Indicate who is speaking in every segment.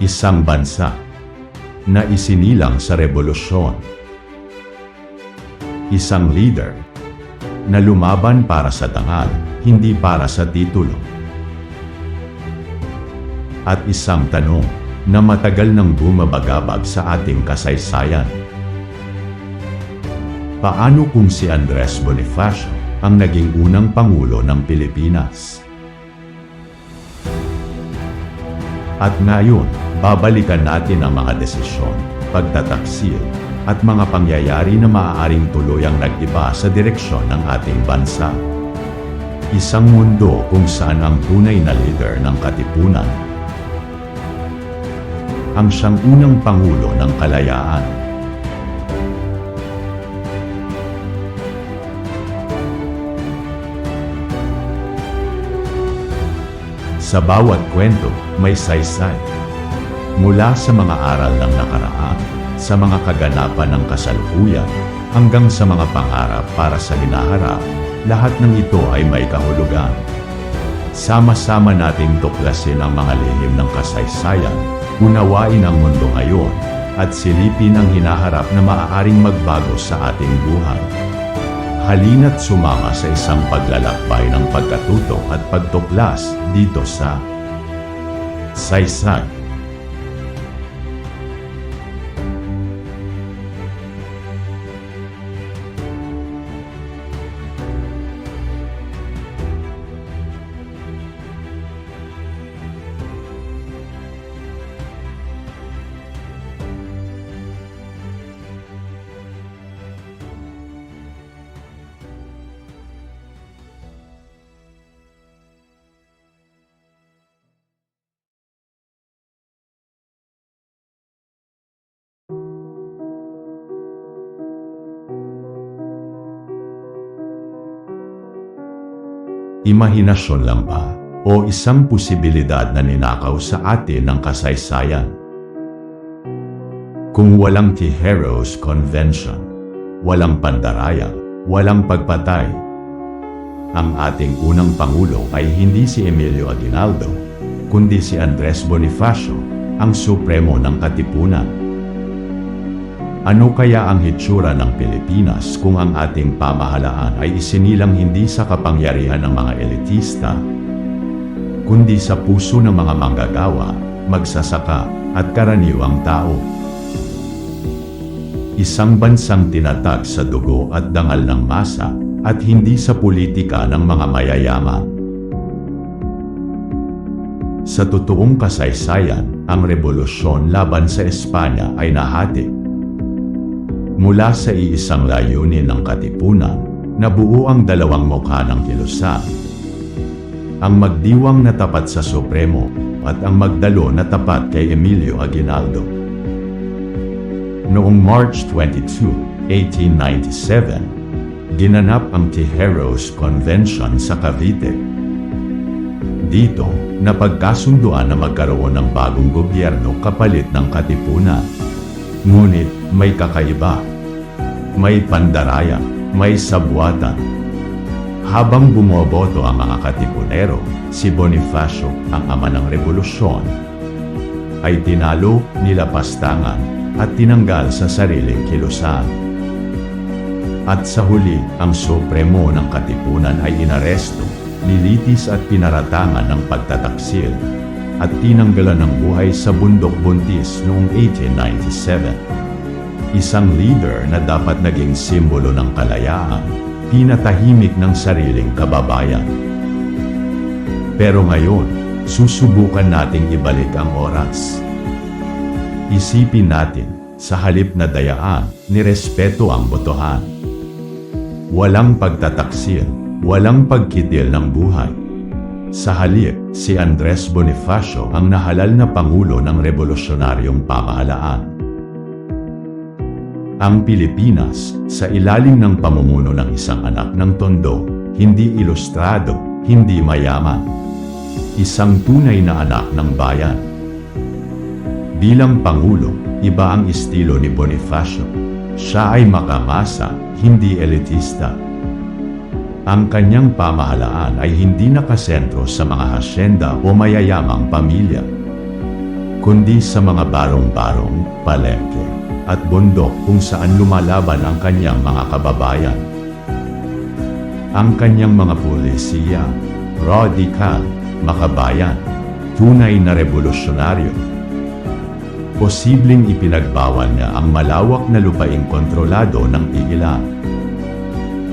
Speaker 1: Isang bansa na isinilang sa revolusyon. Isang leader na lumaban para sa dangal, hindi para sa titulo. At isang tanong na matagal nang bumabagabag sa ating kasaysayan. Paano kung si Andres Bonifacio ang naging unang Pangulo ng Pilipinas? At ngayon, babalikan natin ang mga desisyon, pagtataksil, at mga pangyayari na maaaring tuluyang nag-iba sa direksyon ng ating bansa. Isang mundo kung saan ang tunay na leader ng katipunan ang siyang unang Pangulo ng Kalayaan. Sa bawat kwento, may saysay. Mula sa mga aral ng nakaraan, sa mga kaganapan ng kasalukuyan, hanggang sa mga pangarap para sa hinaharap, lahat ng ito ay may kahulugan. Sama-sama nating tuklasin ang mga lihim ng kasaysayan, unawain ang mundo ngayon, at silipin ang hinaharap na maaaring magbago sa ating buhay. Halina't sumama sa isang paglalakbay ng pagkatuto at pagtuklas dito sa Saysay. Imahinasyon lang ba o isang posibilidad na ninakaw sa atin ng kasaysayan? Kung walang Tijeros Convention, walang pandaraya, walang pagpatay, ang ating unang Pangulo ay hindi si Emilio Aguinaldo, kundi si Andres Bonifacio, ang supremo ng katipunan. Ano kaya ang hitsura ng Pilipinas kung ang ating pamahalaan ay isinilang hindi sa kapangyarihan ng mga elitista, kundi sa puso ng mga manggagawa, magsasaka at karaniwang tao? Isang bansang tinatag sa dugo at dangal ng masa at hindi sa politika ng mga mayayaman. Sa totoong kasaysayan, ang revolusyon laban sa Espanya ay nahati mula sa iisang layunin ng katipunan, nabuo ang dalawang mukha ng kilusan. Ang magdiwang na tapat sa Supremo at ang magdalo na tapat kay Emilio Aguinaldo. Noong March 22, 1897, ginanap ang Tijeros Convention sa Cavite. Dito, napagkasunduan na magkaroon ng bagong gobyerno kapalit ng katipunan. Ngunit may kakaiba. May pandaraya, may sabwatan. Habang bumoboto ang mga katipunero, si Bonifacio, ang ama ng revolusyon, ay tinalo, nilapastangan, at tinanggal sa sariling kilusan. At sa huli, ang supremo ng katipunan ay inaresto, nilitis at pinaratangan ng pagtataksil at tinanggalan ng buhay sa bundok buntis noong 1897. Isang leader na dapat naging simbolo ng kalayaan, pinatahimik ng sariling kababayan. Pero ngayon, susubukan nating ibalik ang oras. Isipin natin, sa halip na dayaan, nirespeto ang botohan. Walang pagtataksil, walang pagkitil ng buhay, sa halip, si Andres Bonifacio ang nahalal na pangulo ng revolusyonaryong pamahalaan. Ang Pilipinas, sa ilalim ng pamumuno ng isang anak ng tondo, hindi ilustrado, hindi mayaman. Isang tunay na anak ng bayan. Bilang Pangulo, iba ang estilo ni Bonifacio. Siya ay makamasa, hindi elitista. Ang kanyang pamahalaan ay hindi nakasentro sa mga hasyenda o mayayamang pamilya. kundi sa mga barong-barong, palengke, at bundok kung saan lumalaban ang kanyang mga kababayan. Ang kanyang mga pulisiya, radical, makabayan, tunay na revolusyonaryo. Posibleng ipinagbawal niya ang malawak na lupaing kontrolado ng iilan.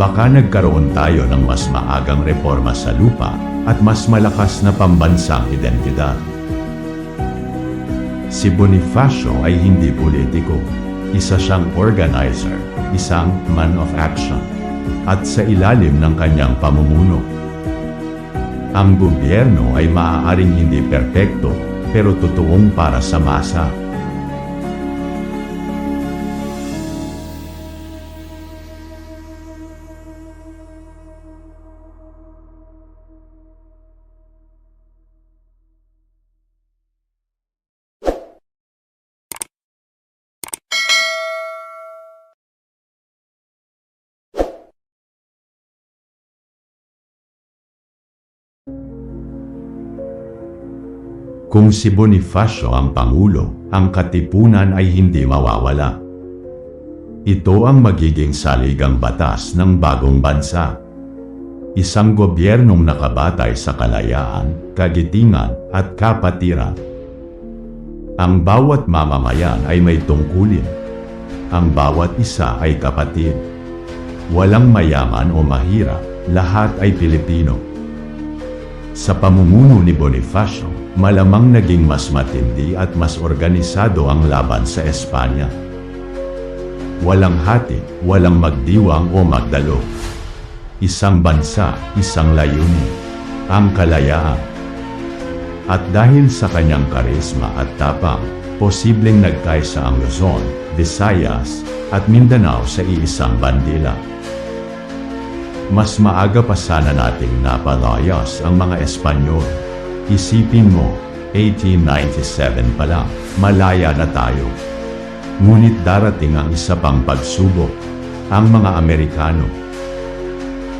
Speaker 1: Baka nagkaroon tayo ng mas maagang reforma sa lupa at mas malakas na pambansang identidad. Si Bonifacio ay hindi politiko. Isa siyang organizer, isang man of action, at sa ilalim ng kanyang pamumuno. Ang gobyerno ay maaaring hindi perpekto, pero totoong para sa masa. Kung si Bonifacio ang Pangulo, ang katipunan ay hindi mawawala. Ito ang magiging saligang batas ng bagong bansa. Isang gobyernong nakabatay sa kalayaan, kagitingan at kapatiran. Ang bawat mamamayan ay may tungkulin. Ang bawat isa ay kapatid. Walang mayaman o mahirap, lahat ay Pilipino. Sa pamumuno ni Bonifacio, malamang naging mas matindi at mas organisado ang laban sa Espanya. Walang hati, walang magdiwang o magdalo. Isang bansa, isang layunin, ang kalayaan. At dahil sa kanyang karisma at tapang, posibleng nagkaisa ang Luzon, Visayas, at Mindanao sa iisang bandila. Mas maaga pa sana nating napalayas ang mga Espanyol. Isipin mo, 1897 pa lang, malaya na tayo. Ngunit darating ang isa pang pagsubok, ang mga Amerikano.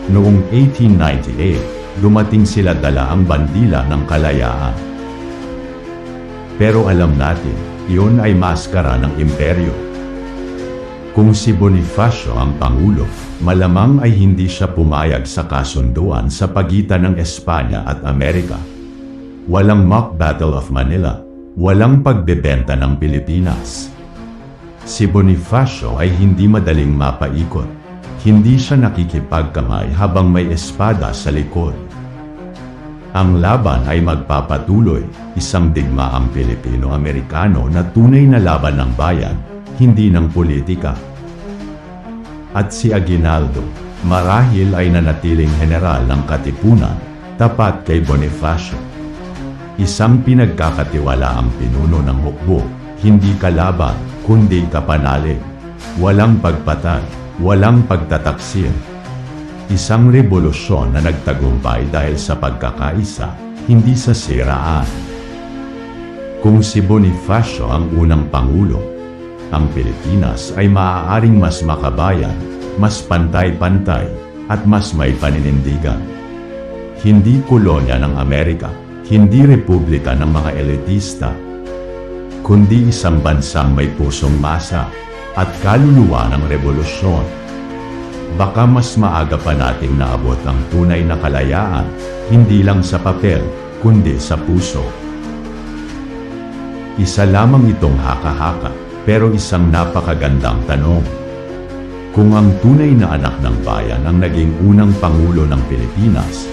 Speaker 1: Noong 1898, dumating sila dala ang bandila ng kalayaan. Pero alam natin, iyon ay maskara ng imperyo. Kung si Bonifacio ang Pangulo, malamang ay hindi siya pumayag sa kasunduan sa pagitan ng Espanya at Amerika. Walang mock battle of Manila, walang pagbebenta ng Pilipinas. Si Bonifacio ay hindi madaling mapaikot. Hindi siya nakikipagkamay habang may espada sa likod. Ang laban ay magpapatuloy, isang digmaang Pilipino-Amerikano na tunay na laban ng bayan, hindi ng politika. At si Aguinaldo, marahil ay nanatiling general ng Katipunan, tapat kay Bonifacio. Isang pinagkakatiwalaang pinuno ng hukbo, hindi kalaban, kundi kapanalig. Walang pagpatay, walang pagtataksil. Isang revolusyon na nagtagumpay dahil sa pagkakaisa, hindi sa siraan. Kung si Bonifacio ang unang pangulo, ang Pilipinas ay maaaring mas makabayan, mas pantay-pantay, at mas may paninindigan. Hindi kolonya ng Amerika, hindi republika ng mga elitista, kundi isang bansang may pusong masa at kaluluwa ng revolusyon. Baka mas maaga pa nating naabot ang tunay na kalayaan, hindi lang sa papel, kundi sa puso. Isa lamang itong haka-haka, pero isang napakagandang tanong. Kung ang tunay na anak ng bayan ang naging unang Pangulo ng Pilipinas,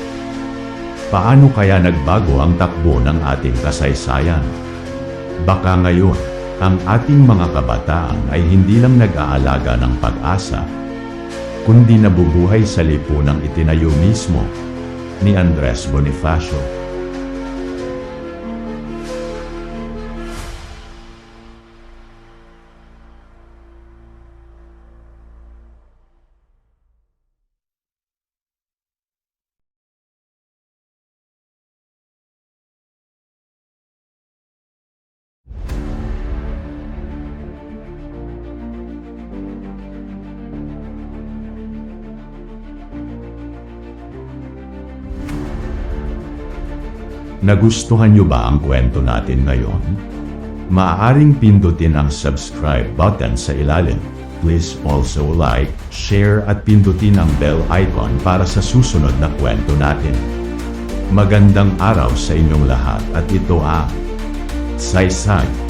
Speaker 1: paano kaya nagbago ang takbo ng ating kasaysayan? Baka ngayon, ang ating mga kabataan ay hindi lang nag-aalaga ng pag-asa, kundi nabubuhay sa lipunang itinayo mismo ni Andres Bonifacio. Nagustuhan niyo ba ang kwento natin ngayon? maaaring pindutin ang subscribe button sa ilalim. Please also like, share at pindutin ang bell icon para sa susunod na kwento natin. Magandang araw sa inyong lahat at ito ang Saysay